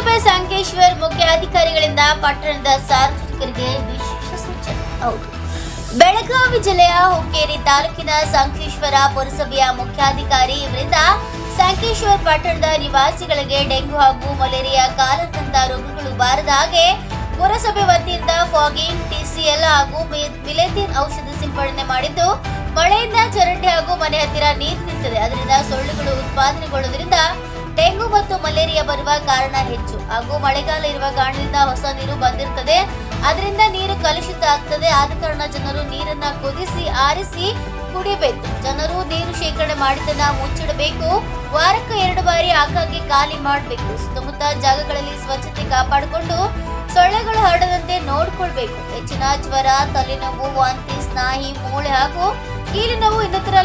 ಪುರಸಭೆ ಸಂಕೇಶ್ವರ್ ಮುಖ್ಯಾಧಿಕಾರಿಗಳಿಂದ ಪಟ್ಟಣದ ಸಾರ್ವಜನಿಕರಿಗೆ ವಿಶೇಷ ಸೂಚನೆ. ಹೌದು. ಬೆಳಗಾವಿ ಜಿಲ್ಲೆಯ ಹುಕ್ಕೇರಿ ತಾಲೂಕಿನ ಸಂಕೇಶ್ವರ ಪುರಸಭೆಯ ಮುಖ್ಯಾಧಿಕಾರಿ ಇವರಿಂದ ಸಂಕೇಶ್ವರ್ ಪಟ್ಟಣದ ನಿವಾಸಿಗಳಿಗೆ ಡೆಂಗು ಹಾಗೂ ಮಲೇರಿಯಾ ಕಾಲದಂತ ರೋಗಗಳು ಬಾರದ ಹಾಗೆ ಪುರಸಭೆ ವತಿಯಿಂದ ಫಾಗಿಂಗ್ ಟಿಸಿಎಲ್ ಹಾಗೂ ಮಿಲೆಥಿನ್ ಔಷಧ ಸಿಂಪಡಣೆ ಮಾಡಿದ್ದು, ಮಳೆಯಿಂದ ಚರಂಡಿ ಹಾಗೂ ಮನೆ ಹತ್ತಿರ ನೀರು ನಿಂತಿದೆ. ಅದರಿಂದ ಸೊಳ್ಳೆಗಳು ಉತ್ಪಾದನೆಗೊಳ್ಳುವುದರಿಂದ ಡೆಂಗು ಮತ್ತು ಮಲೇರಿಯಾ ಬರುವ ಕಾರಣ ಹೆಚ್ಚು. ಹಾಗೂ ಮಳೆಗಾಲ ಇರುವ ಕಾರಣದಿಂದ ಹೊಸ ನೀರು ಬಂದಿರುತ್ತದೆ. ಅದರಿಂದ ನೀರು ಕಲುಷಿತ ಆಗ್ತದೆ. ಆದ ಕಾರಣ ಜನರು ನೀರನ್ನ ಕುದಿಸಿ, ಆರಿಸಿ ಕುಡಿಬೇಕು. ಜನರು ನೀರು ಶೇಖರಣೆ ಮಾಡಿದ್ದನ್ನ ಮುಚ್ಚಿಡಬೇಕು. ವಾರಕ್ಕೆ ಎರಡು ಬಾರಿ ಆಗಾಗ್ಗೆ ಖಾಲಿ ಮಾಡಬೇಕು. ಸುತ್ತಮುತ್ತ ಜಾಗಗಳಲ್ಲಿ ಸ್ವಚ್ಛತೆ ಕಾಪಾಡಿಕೊಂಡು ಸೊಳ್ಳೆಗಳು ಹರಡದಂತೆ ನೋಡ್ಕೊಳ್ಬೇಕು. ಹೆಚ್ಚಿನ ಜ್ವರ, ತಲೆನೋವು, ವಾಂತಿ ಸ್ನಾಯಿ ಮೂಳೆ ಹಾಗೂ ಕೀಲು ನೋವು ಇನ್ನಿತರ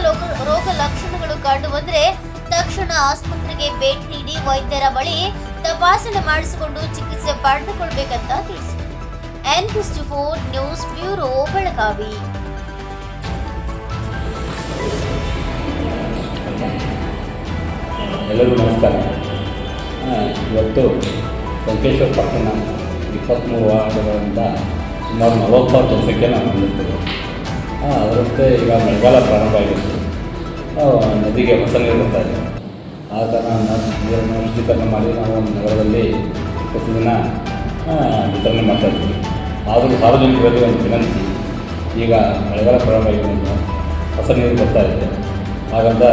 ರೋಗ ಲಕ್ಷಣಗಳು ಕಂಡು ಬಂದ್ರೆ ತಕ್ಷಣ ಆಸ್ಪತ್ರೆಗೆ ಭೇಟಿ ನೀಡಿ ವೈದ್ಯರ ಬಳಿ ತಪಾಸಣೆ ಮಾಡಿಸಿಕೊಂಡು ಚಿಕಿತ್ಸೆ ಪಡೆದುಕೊಳ್ಬೇಕಂತ ತಿಳಿಸಿದರು. N four news bureau Belagavi. ಎಲ್ಲರಿಗೂ ನಮಸ್ಕಾರ. ಇವತ್ತು ಸಂಕೇಶ್ವರ ಪಟ್ಟಣ ಇಪ್ಪತ್ತ್ಮೂರು ವಾರ್ಡ್ಗಳಿಂದ ಸುಮಾರು ನಲವತ್ತು ಸಾವಿರ ನಾವು ಬಂದಿರ್ತೇವೆ ಅದರಂತೆ ಈಗ ಮಳೆಗಾಲ ಪ್ರಾರಂಭ ಆಗಿತ್ತು ಆ, ನದಿಗೆ ಹೊಸ ನೀರು ಬರ್ತಾ ಇದೆ. ಆ ಕಾರಣ ನೀರನ್ನು ಶುದ್ಧೀಕರಣ ಮಾಡಿ ನಾವು ನಗರದಲ್ಲಿ ಪ್ರತಿದಿನ ವಿತರಣೆ ಮಾಡ್ತಾ ಇದ್ದೀವಿ. ಆದರೂ ಸಾರ್ವಜನಿಕರಲ್ಲಿ ಒಂದು ವಿನಂತಿ, ಈಗ ಮಳೆಗಾಲ ಪ್ರಾರಂಭ ಆಗಿರೋದ್ರಿಂದ ಹೊಸ ನೀರು ಬರ್ತಾ ಇದೆ. ಹಾಗಂತ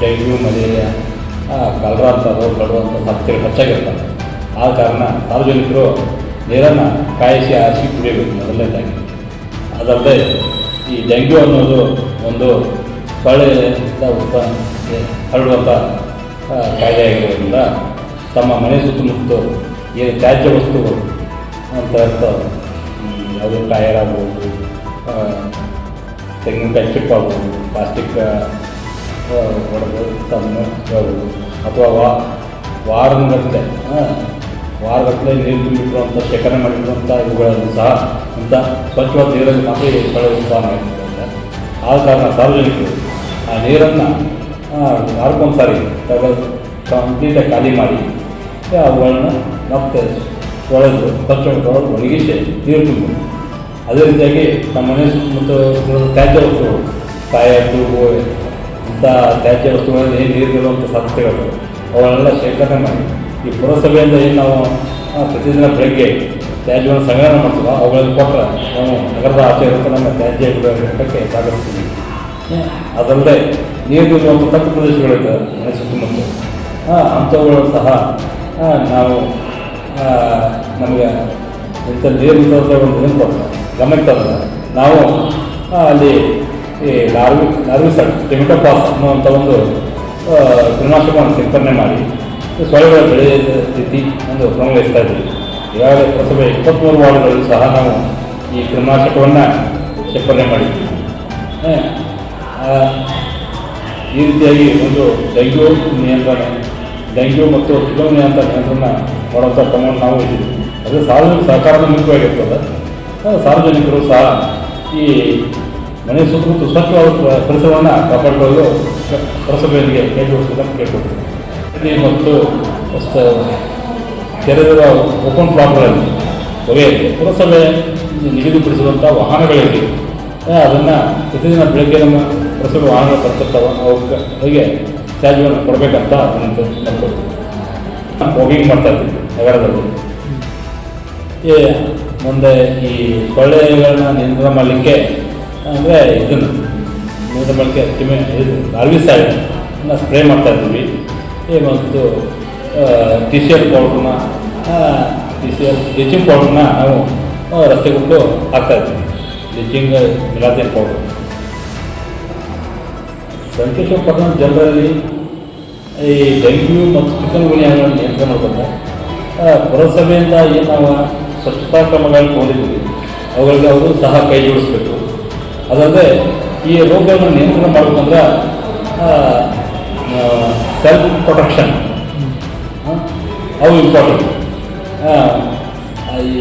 ಡೆಂಗ್ಯೂ ಮಲೇರಿಯಾ ಕಲರ ಅಂತ ರೋಗಗಳು ಅಂತ ಸಾಧ್ಯತೆಗಳು ಹೆಚ್ಚಾಗಿರ್ತವೆ ಆದ ಕಾರಣ ಸಾರ್ವಜನಿಕರು ನೀರನ್ನು ಕಾಯಿಸಿ ಆರಿಸಿ ಕುಡಿಯಬೇಕು ಮೊದಲನೇದಾಗಿ. ಅದಲ್ಲದೆ ಈ ಡೆಂಗ್ಯೂ ಅನ್ನೋದು ಒಂದು ಸೊಳ್ಳೆಯಿಂದ ಸುತ್ತ ಹರಡುವಂಥ ಕಾಯಿಲೆ ಆಗಿರೋದ್ರಿಂದ ತಮ್ಮ ಮನೆ ಸುತ್ತಮುತ್ತ ಏನು ತ್ಯಾಜ್ಯ ವಸ್ತುಗಳು ಅಂತ ಇರ್ತವೆ ಅದು ಟಯರ್ ಆಗ್ಬೋದು ತೆಂಗಿನಕಾಯಿ ಚಿಪ್ ಆಗ್ಬೋದು ಪ್ಲಾಸ್ಟಿಕ್ ಹೊಡೆದು ತಮ್ಮ ಹೇಳ್ಬೋದು ಅಥವಾ ವಾ ವಾರಗಟ್ಟಲೆ ವಾರಗಟ್ಟಲೆ ನೀರು ತುಂಬಿಟ್ಟಿರುವಂಥ ಶೇಖರಣೆ ಮಾಡಿರುವಂಥ ಇವುಗಳನ್ನು ಸಹ ಅಂತ ಸ್ವಚ್ಛವಾದ ನೀರಲ್ಲಿ ಮಾತ್ರ ಈ ಆ ಉತ್ಪಾದನೆ ಆದ ಕಾರಣ ಸಾರ್ವಜನಿಕರು ನೀರನ್ನು ವಾರಕ್ಕೊಂದು ಸಾರಿ ತಗೊಂಡು ಕಂಪ್ಲೀಟಾಗಿ ಖಾಲಿ ಮಾಡಿ ಅವುಗಳನ್ನ ಮತ್ತೆ ತೊಳೆದು ಸ್ವಚ್ಛ ತೊಳೆದು ಒಣಗಿಸಿ ನೀರು ತುಂಬ ಅದೇ ರೀತಿಯಾಗಿ ನಮ್ಮ ಮನೆ ಸುತ್ತಮುತ್ತ ತ್ಯಾಜ್ಯ ವಸ್ತುಗಳು ಕಾಯಿ ಟ್ಯೂಬು ಇಂಥ ತ್ಯಾಜ್ಯ ವಸ್ತುಗಳಲ್ಲಿ ಏನು ನೀರಿರುವಂಥ ಸಾಧ್ಯತೆಗಳು ಅವುಗಳನ್ನೆಲ್ಲ ಶೇಖರಣೆ ಮಾಡಿ, ಈ ಪುರಸಭೆಯಿಂದ ಏನು ನಾವು ಪ್ರತಿದಿನ ಬೆಳಗ್ಗೆ ತ್ಯಾಜ್ಯವನ್ನು ಸಂಗ್ರಹಣೆ ಮಾಡ್ತೀವೋ ಅವುಗಳನ್ನು ಕೊಟ್ಟರೆ ನಾವು ನಗರದ ಆಚೆ ಇರುತ್ತೆ ನಮ್ಮ ತ್ಯಾಜ್ಯ ಘಟಕಕ್ಕೆ ಸಾಗಿಸ್ತೀವಿ ಅದಲ್ಲದೆ ನೀರಿರುವಂಥ ತಪ್ಪು ಪ್ರದೇಶಗಳಿದೆ ಮನೆ ಸುತ್ತಮುತ್ತ ಅಂಥವುಗಳು ಸಹ ನಾವು ನಮಗೆ ಇಂಥ ನೀರು ಅಂತ ಗಮನಕ್ಕೆ ನಾವು ಅಲ್ಲಿ ಈ ಲಾರ್ವಿ ಲಾರ್ವಿ ಸರ್ ಟೆಮಿಟೋ ಪಾಸ್ ಅನ್ನುವಂಥ ಒಂದು ಆ, ಸಿಂಪರಣೆ ಮಾಡಿ ಸೊಳ್ಳೆಗಳ ಬೆಳೆಯ ಸ್ಥಿತಿ ಒಂದು ಕ್ರಮ ವಹಿಸ್ತಾ ಇದ್ದೀವಿ. ಈಗಾಗಲೇ ಪುರಸಭೆ ಇಪ್ಪತ್ತ್ಮೂರು ವಾರ್ಡ್ಗಳಲ್ಲಿ ಸಹ ನಾವು ಈ ಕ್ರಿಮಾಶಕವನ್ನು ಸಿಂಪರಣೆ ಮಾಡಿದ್ದೀವಿ. ಈ ರೀತಿಯಾಗಿ ಒಂದು ಡೆಂಗ್ಯೂ ನಿಯಂತ್ರಣ, ಡೆಂಗ್ಯೂ ಮತ್ತು ಕಿಲೋ ಅಂತ ನಿಯಂತ್ರಣ ಮಾಡುವಂಥ ಕ್ರಮವನ್ನು ನಾವು ಇದ್ದೀವಿ ಅದು ಸಾರ್ವಜನಿಕ ಸಹಕಾರದ ಮುಖ್ಯವಾಗಿರ್ತದೆ ಸಾರ್ವಜನಿಕರು ಸಹ ಈ ಮನೆ ಸುತ್ತಮುತ್ತ ಸ್ವಚ್ಛವಾದ ಪ್ರ- ಪರಿಸರವನ್ನು ಕಾಪಾಡಿಕೊಳ್ಳಲು ಪುರಸಭೆಯೊಂದಿಗೆ ಕೈಗೂಡಿಸಬೇಕಂತ ಕೇಳ್ಕೊಳ್ತೀವಿ. ಮತ್ತು ತೆರೆದಿರುವ ಓಪನ್ ಪ್ಲಾಟ್ಗಳಲ್ಲಿ ಹೊಗೆಯಲ್ಲಿ ಪುರಸಭೆ ನಿಗದಿಪಡಿಸಿರುವಂಥ ವಾಹನಗಳಲ್ಲಿ ಅದನ್ನು ಪ್ರತಿದಿನ ಬೆಳಗ್ಗೆ ನಮ್ಮ ಪುರಸಭೆ ವಾಹನಗಳು ಬರ್ತಿರ್ತಾವೆ ಅವಕ್ಕೆ ಅವರಿಗೆ ತ್ಯಾಜ್ಯವನ್ನು ಕೊಡಬೇಕಂತ ಒಂದು ಮಾಡ್ಕೊಳ್ತೀವಿ ವಾಕಿಂಗ್ ಮಾಡ್ತಾ ಇದ್ದೀವಿ ನಗರದಲ್ಲಿ. ಏ ಮುಂದೆ ಈ ಸೊಳ್ಳೆಗಳನ್ನ ನಿಯಂತ್ರಣ ಮಾಡಲಿಕ್ಕೆ ಅಂದರೆ ಇದನ್ನು ನಿಯಂತ್ರಣ ಮಾಡಲಿಕ್ಕೆ ಕಿಮೆ ಇದು ಆರ್ವಿಸೈಡ್ ಸ್ಪ್ರೇ ಮಾಡ್ತಾ ಇದ್ದೀವಿ. ಈ ಮತ್ತು ಟಿ ಸಿ ಎಲ್ ಪೌಡ್ರನ್ನ ಟಿ ಸಿ ಎಲ್ ಬ್ಲೀಚಿಂಗ್ ಪೌಡ್ರನ್ನ ನಾವು ಆ, ರಸ್ತೆಗುಟ್ಟು ಹಾಕ್ತಾ ಇದ್ದೀವಿ. Bleaching ಮಿಲಾತಿನ್ powder. ಸಂಕೇಶ್ವರ ಪಟ್ಟಣ ಜನರಲ್ಲಿ ಈ ಡೆಂಗ್ಯೂ ಮತ್ತು ಚಿಕನ್ ಗುಣಿಯನ್ನು ನಿಯಂತ್ರಣ ಮಾಡ್ತಾರೆ ಆ, ಪುರಸಭೆಯಿಂದ ಏನು ನಾವು ಸ್ವಚ್ಛತಾ ಕ್ರಮಗಳನ್ನು ತಗೊಂಡಿದ್ದೀವಿ. ಅವುಗಳಿಗೆ ಅವರು ಸಹ ಕೈ ಜೋಡಿಸ್ಬೇಕು. ಅದಲ್ಲದೆ ಈ ರೋಗವನ್ನು ನಿಯಂತ್ರಣ ಮಾಡಬೇಕಂದ್ರೆ ಸೆಲ್ಫ್ ಪ್ರೊಟೆಕ್ಷನ್ ಅವು ಇಂಪಾರ್ಟೆಂಟ್ ಈ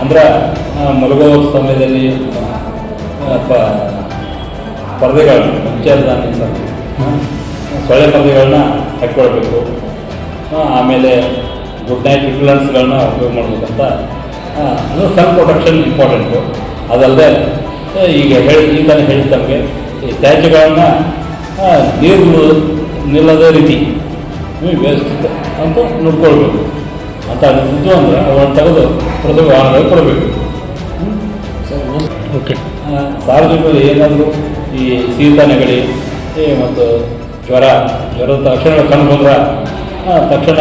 ಅಂದ್ರೆ ಮಲಗೋ ಸಮಯದಲ್ಲಿ ಪರದೆಗಳನ್ನ ಮುಂಚೆದಾನಿ ಸೊಳ್ಳೆ ಪರದೆಗಳನ್ನ ಹಾಕ್ಕೊಳ್ಬೇಕು. ಆಮೇಲೆ ಗುಡ್ ನೈಟ್ ರಿಪ್ಲೆನ್ಸ್ಗಳನ್ನ ಉಪಯೋಗ ಮಾಡ್ಬೇಕಂತ. ಅದು ಸೆಲ್ಫ್ ಪ್ರೊಟೆಕ್ಷನ್ ಇಂಪಾರ್ಟೆಂಟು. ಅದಲ್ಲದೆ ಈಗ ಹೇಳಿ ಈಗ ತಾನೇ ಹೇಳಿದ ತಮಗೆ ಈ ತ್ಯಾಜ್ಯಗಳನ್ನು ನೀರು ನಿಲ್ಲದ ರೀತಿ ವ್ಯವಸ್ಥಿತ ಅಂತ ನೋಡ್ಕೊಳ್ಬೇಕು. ಅಂತ ಇದು ಅಂದರೆ ಅವನ್ನು ತೆಗೆದು ಪ್ರತಿ ವಾಹನಗಳು ಕೊಡಬೇಕು ಓಕೆ ಸಾರ್ವಜನಿಕರು ಏನಾದರೂ ಈ ಶೀತ ನೆಗಡಿ ಮತ್ತು ಜ್ವರ, ಜ್ವರದ ತಕ್ಷಣ ಕಂಡು ಬಂದ್ರೆ ತಕ್ಷಣ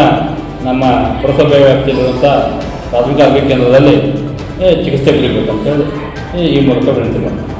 ನಮ್ಮ ಪುರಸಭೆ ವ್ಯಾಪ್ತಿಯಲ್ಲಿರುವಂಥ ಪ್ರಾಥಮಿಕ ಆರೋಗ್ಯ ಕೇಂದ್ರದಲ್ಲಿ ಚಿಕಿತ್ಸೆ ಚಿಕಿತ್ಸೆ ಪಡಿಬೇಕಂತೇಳಿ ಈ ಮೂಲಕ ವಿನಂತಿ ಮಾಡ್ತೀನಿ.